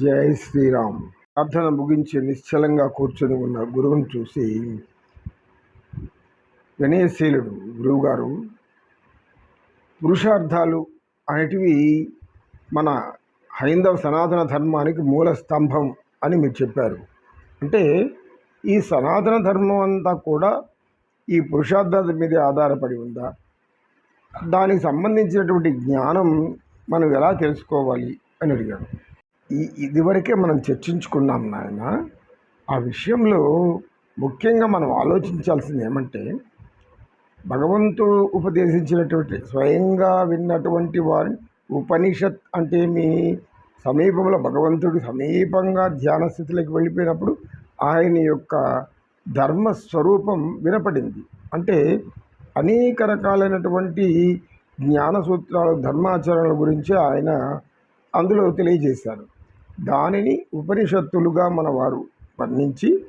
జై శ్రీరామ్. ప్రార్థన ముగించి నిశ్చలంగా కూర్చొని ఉన్న గురువును చూసి వినయశీలుడు గురువుగారు పురుషార్థాలు అనేటివి మన హైందవ సనాతన ధర్మానికి మూల స్తంభం అని మీరు చెప్పారు. అంటే ఈ సనాతన ధర్మం అంతా కూడా ఈ పురుషార్థాల మీదే ఆధారపడి ఉందా? దానికి సంబంధించినటువంటి జ్ఞానం మనం ఎలా తెలుసుకోవాలి? అని అడిగాడు. ఇదివరకే మనం చర్చించుకున్నాం నాయన ఆ విషయంలో ముఖ్యంగా మనం ఆలోచించాల్సింది ఏమంటే భగవంతుడు ఉపదేశించినటువంటి స్వయంగా విన్నటువంటి వారి ఉపనిషత్ అంటే మీ సమీపంలో భగవంతుడు సమీపంగా ధ్యాన స్థితిలోకి వెళ్ళిపోయినప్పుడు ఆయన యొక్క ధర్మ స్వరూపం వినపడింది. అంటే అనేక రకాలైనటువంటి జ్ఞాన సూత్రాలు ధర్మాచరణల గురించి ఆయన అందులో తెలియజేశారు. దానిని ఉపనిషత్తులుగా మన వారు వర్ణించి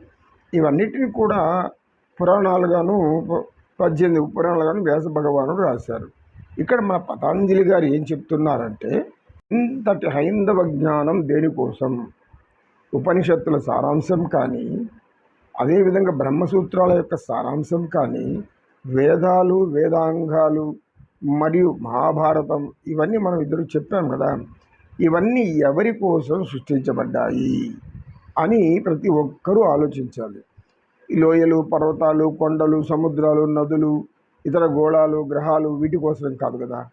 ఇవన్నిటిని కూడా పురాణాలుగాను పద్దెనిమిది పురాణాలుగాను వ్యాస భగవానుడు రాశారు. ఇక్కడ మన పతాంజలి గారు ఏం చెప్తున్నారంటే ఇంతటి హైందవ జ్ఞానం దేనికోసం? ఉపనిషత్తుల సారాంశం కానీ అదేవిధంగా బ్రహ్మసూత్రాల యొక్క సారాంశం కానీ వేదాలు వేదాంగాలు మరియు మహాభారతం ఇవన్నీ మనం ఇద్దరు చెప్పాం కదా. ఇవన్నీ ఎవరి కోసం సృష్టించబడ్డాయి అని ప్రతి ఒక్కరూ ఆలోచించాలి. లోయలు పర్వతాలు కొండలు సముద్రాలు నదులు ఇతర గోళాలు గ్రహాలు వీటి కోసం కాదు కదా.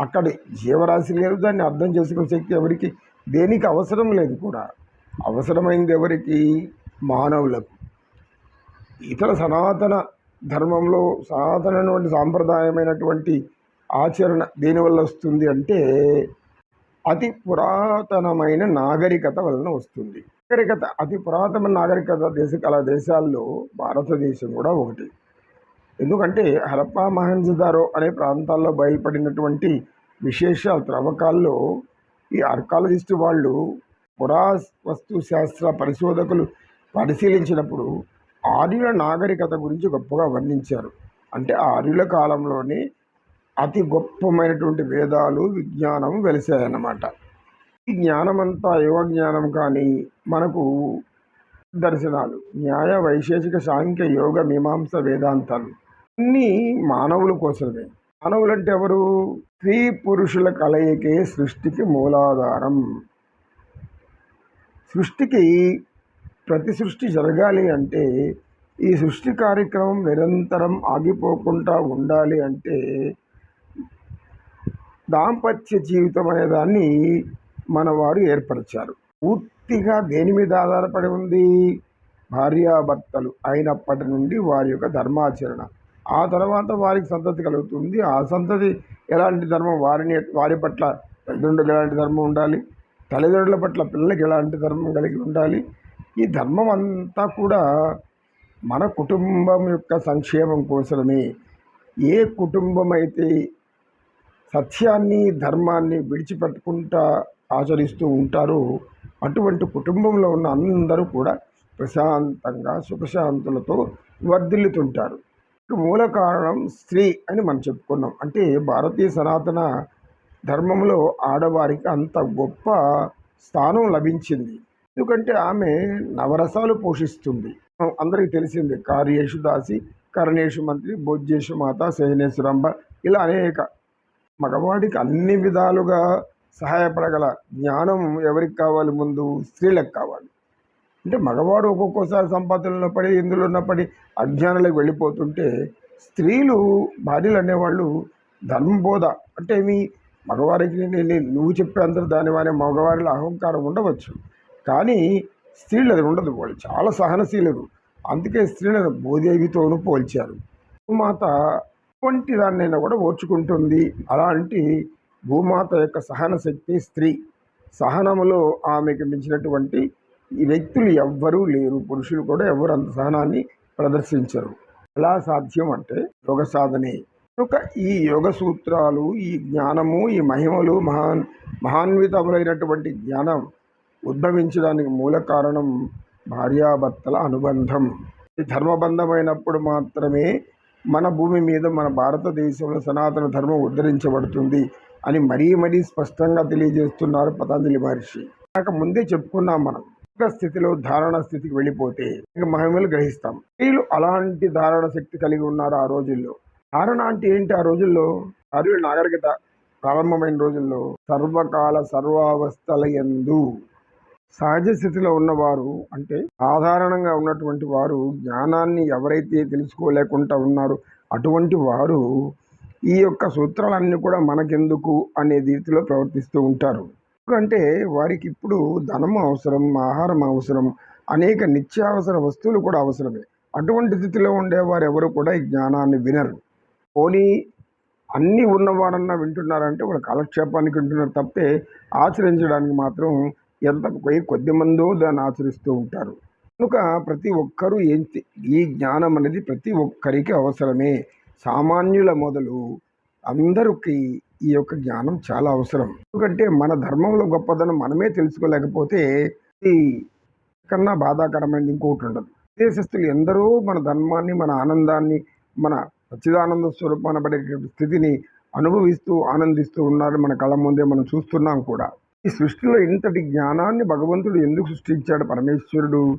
అక్కడ జీవరాశి లేదు దాన్ని అర్థం చేసుకునే శక్తి ఎవరికి? దేనికి అవసరం లేదు కూడా. అవసరమైంది ఎవరికి? మానవులకు. ఇతర సనాతన ధర్మంలో సనాతనటువంటి సాంప్రదాయమైనటువంటి ఆచరణ దేనివల్ల వస్తుంది అంటే అతి పురాతనమైన నాగరికత వలన వస్తుంది. నాగరికత అతి పురాతన నాగరికత దేశ కళ దేశాల్లో భారతదేశం కూడా ఒకటి. ఎందుకంటే హరప్పా మహంజదారో అనే ప్రాంతాల్లో బయలుపడినటువంటి విశేష త్రవ్వకాల్లో ఈ ఆర్కాలజిస్ట్ వాళ్ళు పురా శాస్త్ర పరిశోధకులు పరిశీలించినప్పుడు ఆర్యుల నాగరికత గురించి గొప్పగా వర్ణించారు. అంటే ఆర్యుల కాలంలోనే అతి గొప్పమైనటువంటి వేదాలు విజ్ఞానం వెలిసాయన్నమాట. ఈ జ్ఞానమంతా యోగ జ్ఞానం కానీ మనకు దర్శనాలు. న్యాయ వైశేషిక సాంఖ్య యోగ మీమాంస వేదాంతాలు. అన్నీ మానవుల కోసమే. మానవులు అంటే ఎవరు? స్త్రీ పురుషుల కలయికే సృష్టికి మూలాధారం. సృష్టికి ప్రతి సృష్టి జరగాలి అంటే ఈ సృష్టి కార్యక్రమం నిరంతరం ఆగిపోకుండా ఉండాలి అంటే దాంపత్య జీవితం అనే దాన్ని మన వారు ఏర్పరిచారు. పూర్తిగా దేని మీద ఆధారపడి ఉంది? భార్యాభర్తలు అయినప్పటి నుండి వారి యొక్క ధర్మాచరణ. ఆ తర్వాత వారికి సంతతి కలుగుతుంది. ఆ సంతతి ఎలాంటి ధర్మం? వారిని వారి పట్ల తల్లిదండ్రులకు ఎలాంటి ధర్మం ఉండాలి? తల్లిదండ్రుల పట్ల పిల్లలకి ఎలాంటి ధర్మం కలిగి ఉండాలి? ఈ ధర్మం అంతా కూడా మన కుటుంబం యొక్క సంక్షేమం కోసమే. ఏ కుటుంబం అయితే సత్యాన్ని ధర్మాన్ని విడిచిపెట్టుకుంటా ఆచరిస్తూ ఉంటారో. అటువంటి కుటుంబంలో ఉన్న అందరూ కూడా ప్రశాంతంగా సుఖశాంతులతో వర్ధిల్లుతుంటారు. మూల కారణం స్త్రీ అని మనం చెప్పుకున్నాం. అంటే భారతీయ సనాతన ధర్మంలో ఆడవారికి అంత గొప్ప స్థానం లభించింది. ఎందుకంటే ఆమె నవరసాలు పోషిస్తుంది. అందరికీ తెలిసింది కార్యేషు దాసి కరణేషు మంత్రి భోజ్యేషు మాత శయనేశ్వరంబ ఇలా అనేక మగవాడికి అన్ని విధాలుగా సహాయపడగల జ్ఞానం ఎవరికి కావాలి ముందు స్త్రీలకు కావాలి. అంటే మగవాడు ఒక్కొక్కసారి సంపాదనలో పడి ఇందులో పడి అజ్ఞానాలకు వెళ్ళిపోతుంటే స్త్రీలు భార్యలు అనేవాళ్ళు ధర్మబోధ. అంటే మీ మగవారికి నేను నువ్వు చెప్పే అందరూ దాని మగవారిలో అహంకారం ఉండవచ్చు. కానీ స్త్రీలు అది ఉండదు. వాళ్ళు చాలా సహనశీలరు అందుకే స్త్రీలను భూదేవితోనూ పోల్చారు. మాత ఎటువంటి దాన్నైనా కూడా ఓర్చుకుంటుంది. అలాంటి భూమాత యొక్క సహన శక్తి స్త్రీ. సహనములో ఆమెకు మించినటువంటి ఈ వ్యక్తులు ఎవ్వరూ లేరు. పురుషులు కూడా ఎవరు అంత సహనాన్ని ప్రదర్శించరు. ఎలా సాధ్యం అంటే యోగ సాధనే. కనుక ఈ యోగ సూత్రాలు ఈ జ్ఞానము ఈ మహిమలు మహాన్ మహాన్వితములైనటువంటి జ్ఞానం ఉద్భవించడానికి మూల కారణం భార్యాభర్తల అనుబంధం. ఈ ధర్మబంధమైనప్పుడు మాత్రమే మన భూమి మీద మన భారతదేశంలో సనాతన ధర్మం ఉద్ధరించబడుతుంది అని మరీ మరీ స్పష్టంగా తెలియజేస్తున్నారు పతంజలి మహర్షి. నాకు ముందే చెప్పుకున్నాం మనం. స్థితిలో ధారణ స్థితికి వెళ్ళిపోతే ఇక మహిమలు గ్రహిస్తాం. స్త్రీలు అలాంటి ధారణ శక్తి కలిగి ఉన్నారు ఆ రోజుల్లో. ధారణ అంటే ఏంటి ఆ రోజుల్లో? ఆర్యుల నాగరికత ప్రారంభమైన రోజుల్లో సర్వకాల సర్వావస్థల ఎందు సహజ స్థితిలో ఉన్నవారు అంటే సాధారణంగా ఉన్నటువంటి వారు జ్ఞానాన్ని ఎవరైతే తెలుసుకోలేకుండా ఉన్నారో అటువంటి వారు ఈ యొక్క సూత్రాలన్నీ కూడా మనకెందుకు అనే రీతిలో ప్రవర్తిస్తూ ఉంటారు. ఎందుకంటే వారికి ఇప్పుడు ధనం అవసరం ఆహారం అవసరం అనేక నిత్యావసర వస్తువులు కూడా అవసరమే. అటువంటి స్థితిలో ఉండేవారు ఎవరు కూడా ఈ జ్ఞానాన్ని వినరు. పోనీ అన్నీ ఉన్నవారన్నా వింటున్నారంటే వాళ్ళు కాలక్షేపానికి వింటున్నారు తప్పితే ఆచరించడానికి మాత్రం ఎంత కొద్ది కొద్ది మందో దాన్ని ఆచరిస్తూ ఉంటారు. కనుక ప్రతి ఒక్కరూ ఏంటి ఈ జ్ఞానం అనేది ప్రతి ఒక్కరికి అవసరమే. సామాన్యుల మొదలు అందరికీ ఈ యొక్క జ్ఞానం చాలా అవసరం. ఎందుకంటే మన ధర్మంలో గొప్పదనం మనమే తెలుసుకోలేకపోతే ఈ కన్నా బాధాకరమైనది ఇంకొకటి ఉండదు. దేశస్తులు ఎందరో మన ధర్మాన్ని మన ఆనందాన్ని మన సచ్చిదానంద స్వరూపాన పడేటువంటి స్థితిని అనుభవిస్తూ ఆనందిస్తూ ఉన్నారు. మన కళ్ళ ముందే మనం చూస్తున్నాం కూడా. ఈ సృష్టిలో ఇంతటి జ్ఞానాన్ని భగవంతుడు ఎందుకు సృష్టించాడు పరమేశ్వరుడు?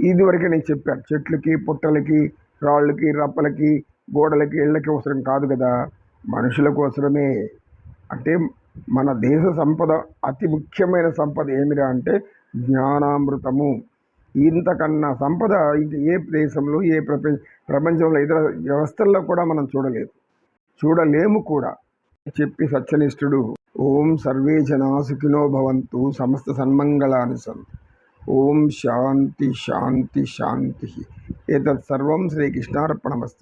ఇదివరకే నేను చెప్పాను చెట్లకి పుట్టలకి రాళ్ళకి రప్పలకి గోడలకి ఇళ్ళకి అవసరం కాదు కదా. మనుషుల కోసమే. అంటే మన దేశ సంపద అతి ముఖ్యమైన సంపద ఏమిరా అంటే జ్ఞానామృతము. ఇంతకన్నా సంపద ఇంక ఏ దేశంలో ఏ ప్రపంచ ప్రపంచంలో ఇతర వ్యవస్థల్లో కూడా మనం చూడలేదు. చూడలేము కూడా చెప్పి సత్యనిష్ఠుడు ओम सर्वे जना सुखिनो भवन्तु समस्त सन्मंगलानि सन्तु ओम शांति शांति शांति एतत् सर्वं श्री कृष्णार्पणमस्तु